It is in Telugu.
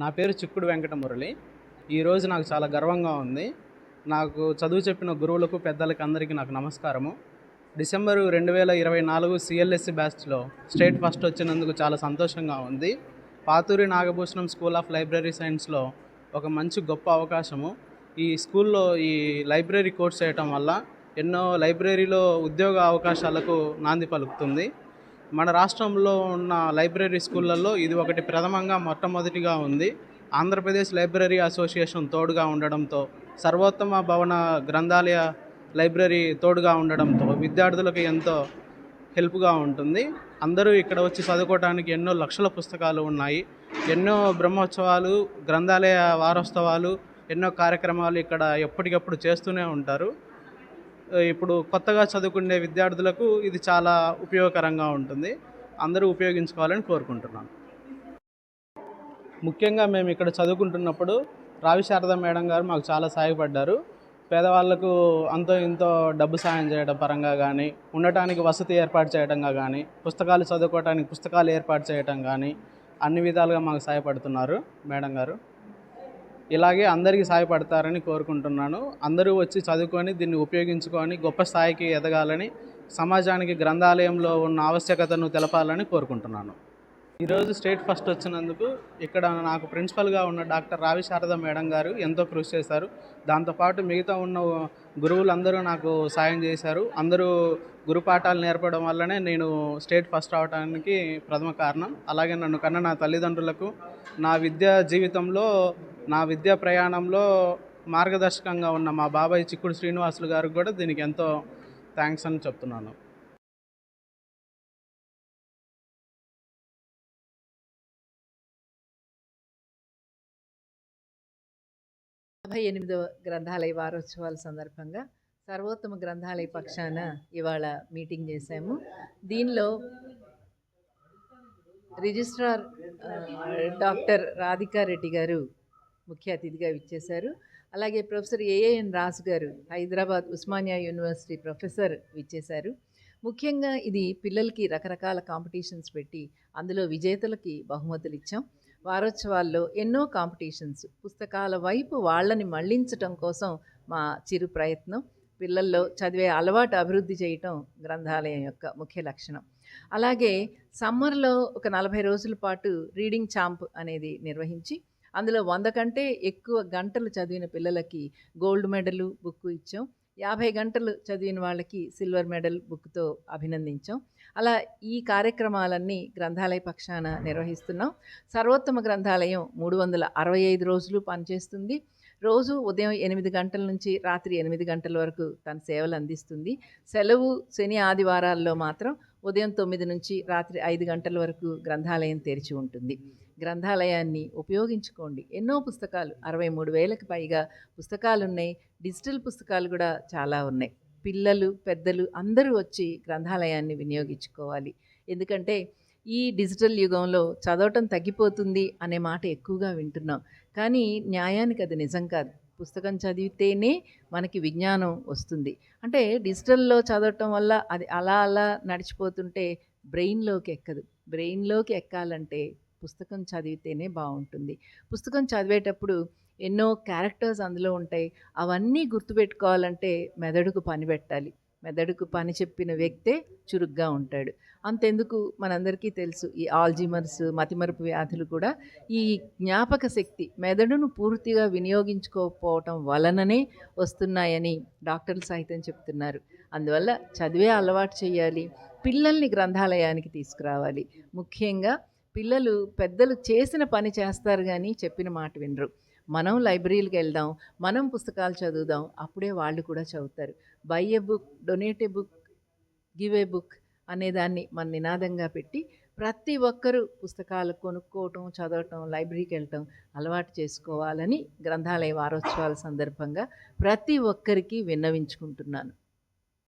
నా పేరు చిక్కుడు వెంకట మురళి ఈరోజు నాకు చాలా గర్వంగా ఉంది. నాకు చదువు చెప్పిన గురువులకు పెద్దలకు అందరికీ నాకు నమస్కారము. డిసెంబరు రెండు వేల ఇరవై నాలుగు సిఎల్ఎస్సి బ్యాచ్లో స్టేట్ ఫస్ట్ వచ్చినందుకు చాలా సంతోషంగా ఉంది. Paturi Nagabhushanam school of library సైన్స్లో ఒక మంచి గొప్ప అవకాశము. ఈ స్కూల్లో ఈ లైబ్రరీ కోర్స్ చేయటం వల్ల ఎన్నో లైబ్రరీలో ఉద్యోగ అవకాశాలకు నాంది పలుకుతుంది. మన రాష్ట్రంలో ఉన్న లైబ్రరీ స్కూళ్ళల్లో ఇది ఒకటి ప్రథమంగా మొట్టమొదటిగా ఉంది. ఆంధ్రప్రదేశ్ లైబ్రరీ అసోసియేషన్ తోడుగా ఉండడంతో సర్వోత్తమ భవన గ్రంథాలయ లైబ్రరీ తోడుగా ఉండడంతో విద్యార్థులకు ఎంతో హెల్ప్గా ఉంటుంది. అందరూ ఇక్కడ వచ్చి చదువుకోవడానికి ఎన్నో లక్షల పుస్తకాలు ఉన్నాయి. ఎన్నో బ్రహ్మోత్సవాలు గ్రంథాలయ వారోత్సవాలు ఎన్నో కార్యక్రమాలు ఇక్కడ ఎప్పటికప్పుడు చేస్తూనే ఉంటారు. ఇప్పుడు కొత్తగా చదువుకునే విద్యార్థులకు ఇది చాలా ఉపయోగకరంగా ఉంటుంది. అందరూ ఉపయోగించుకోవాలని కోరుకుంటున్నాను. ముఖ్యంగా మేము ఇక్కడ చదువుకుంటున్నప్పుడు రావి శారద మేడం గారు మాకు చాలా సహాయపడ్డారు. పేదవాళ్ళకు అంతో ఇంతో డబ్బు సాయం చేయడం పరంగా కానీ ఉండటానికి వసతి ఏర్పాటు చేయడంగా కానీ పుస్తకాలు చదువుకోవడానికి పుస్తకాలు ఏర్పాటు చేయడం కానీ అన్ని విధాలుగా మాకు సహాయపడుతున్నారు మేడం గారు. ఇలాగే అందరికీ సహాయపడతారని కోరుకుంటున్నాను. అందరూ వచ్చి చదువుకొని దీన్ని ఉపయోగించుకొని గొప్ప స్థాయికి ఎదగాలని సమాజానికి గ్రంథాలయంలో ఉన్న ఆవశ్యకతను తెలపాలని కోరుకుంటున్నాను. ఈరోజు స్టేట్ ఫస్ట్ వచ్చినందుకు ఇక్కడ నాకు ప్రిన్సిపల్గా ఉన్న డాక్టర్ రావి శారద మేడం గారు ఎంతో కృషి చేశారు. దాంతోపాటు మిగతా ఉన్న గురువులందరూ నాకు సాయం చేశారు. అందరూ గురుపాఠాలు నేర్పడం వల్లనే నేను స్టేట్ ఫస్ట్ అవడానికి ప్రథమ కారణం. అలాగే నన్ను కన్న నా తల్లిదండ్రులకు నా విద్యా జీవితంలో నా విద్యా ప్రయాణంలో మార్గదర్శకంగా ఉన్న మా బాబాయ్ చిక్కుడు శ్రీనివాసులు గారికి కూడా దీనికి ఎంతో థ్యాంక్స్ అని చెప్తున్నాను. యాభై ఎనిమిదవ గ్రంథాలయ వారోత్సవాల సందర్భంగా సర్వోత్తమ గ్రంథాలయ పక్షాన ఇవాళ మీటింగ్ చేశాము. దీనిలో రిజిస్ట్రార్ డాక్టర్ రాధికారెడ్డి గారు ముఖ్య అతిథిగా విచ్చేశారు. అలాగే ప్రొఫెసర్ ఏఏఎన్ రాజు గారు హైదరాబాద్ ఉస్మానియా యూనివర్సిటీ ప్రొఫెసర్ విచ్చేశారు. ముఖ్యంగా ఇది పిల్లలకి రకరకాల కాంపిటీషన్స్ పెట్టి అందులో విజేతలకి బహుమతులు ఇచ్చాం. వారోత్సవాల్లో ఎన్నో కాంపిటీషన్స్ పుస్తకాల వైపు వాళ్ళని మళ్ళించటం కోసం మా చిరు ప్రయత్నం. పిల్లల్లో చదివే అలవాటు అభివృద్ధి చేయటం గ్రంథాలయం యొక్క ముఖ్య లక్షణం. అలాగే సమ్మర్లో ఒక నలభై రోజుల పాటు రీడింగ్ ఛాంప్ అనేది నిర్వహించి అందులో వంద కంటే ఎక్కువ గంటలు చదివిన పిల్లలకి గోల్డ్ మెడలు బుక్ ఇచ్చాం. యాభై గంటలు చదివిన వాళ్ళకి సిల్వర్ మెడల్ బుక్తో అభినందించాం. అలా ఈ కార్యక్రమాలన్నీ గ్రంథాలయ పక్షాన నిర్వహిస్తున్నాం. సర్వోత్తమ గ్రంథాలయం మూడు వందల అరవై ఐదు రోజులు పనిచేస్తుంది. రోజు ఉదయం ఎనిమిది గంటల నుంచి రాత్రి ఎనిమిది గంటల వరకు తన సేవలు అందిస్తుంది. సెలవు శని ఆదివారాల్లో మాత్రం ఉదయం తొమ్మిది నుంచి రాత్రి ఐదు గంటల వరకు గ్రంథాలయం తెరిచి ఉంటుంది. గ్రంథాలయాన్ని ఉపయోగించుకోండి. ఎన్నో పుస్తకాలు అరవై మూడు వేలకు పైగా పుస్తకాలు ఉన్నాయి డిజిటల్ పుస్తకాలు కూడా చాలా ఉన్నాయి. పిల్లలు పెద్దలు అందరూ వచ్చి గ్రంథాలయాన్ని వినియోగించుకోవాలి. ఎందుకంటే ఈ డిజిటల్ యుగంలో చదవటం తగ్గిపోతుంది అనే మాట ఎక్కువగా వింటున్నాం. కానీ న్యాయానికి అది నిజం కాదు. పుస్తకం చదివితేనే మనకి విజ్ఞానం వస్తుంది. అంటే డిజిటల్లో చదవటం వల్ల అది అలా అలా నడిచిపోతుంటే బ్రెయిన్లోకి ఎక్కదు. బ్రెయిన్లోకి ఎక్కాలంటే పుస్తకం చదివితేనే బాగుంటుంది. పుస్తకం చదివేటప్పుడు ఎన్నో క్యారెక్టర్స్ అందులో ఉంటాయి. అవన్నీ గుర్తుపెట్టుకోవాలంటే మెదడుకు పని పెట్టాలి. మెదడుకు పని చెప్పిన వ్యక్తే చురుగ్గా ఉంటాడు. అంతెందుకు మనందరికీ తెలుసు ఈ ఆల్జీమర్స్ మతిమరుపు వ్యాధులు కూడా ఈ జ్ఞాపక శక్తి మెదడును పూర్తిగా వినియోగించుకోకపోవటం వలననే వస్తున్నాయని డాక్టర్లు సైతం చెప్తున్నారు. అందువల్ల చదివే అలవాటు చేయాలి పిల్లల్ని గ్రంథాలయానికి తీసుకురావాలి. ముఖ్యంగా పిల్లలు పెద్దలు చేసిన పని చేస్తారు కానీ చెప్పిన మాట వినరు. మనం లైబ్రరీలకు వెళ్దాం మనం పుస్తకాలు చదువుదాం అప్పుడే వాళ్ళు కూడా చదువుతారు. Buy a book donate a book give a book అనేదాన్ని మన నినాదంగా పెట్టి ప్రతి ఒక్కరూ పుస్తకాలు కొనుక్కోవటం చదవటం లైబ్రరీకి వెళ్ళటం అలవాటు చేసుకోవాలని గ్రంథాలయ వారోత్సవాల సందర్భంగా ప్రతి ఒక్కరికి విన్నవించుకుంటున్నాను.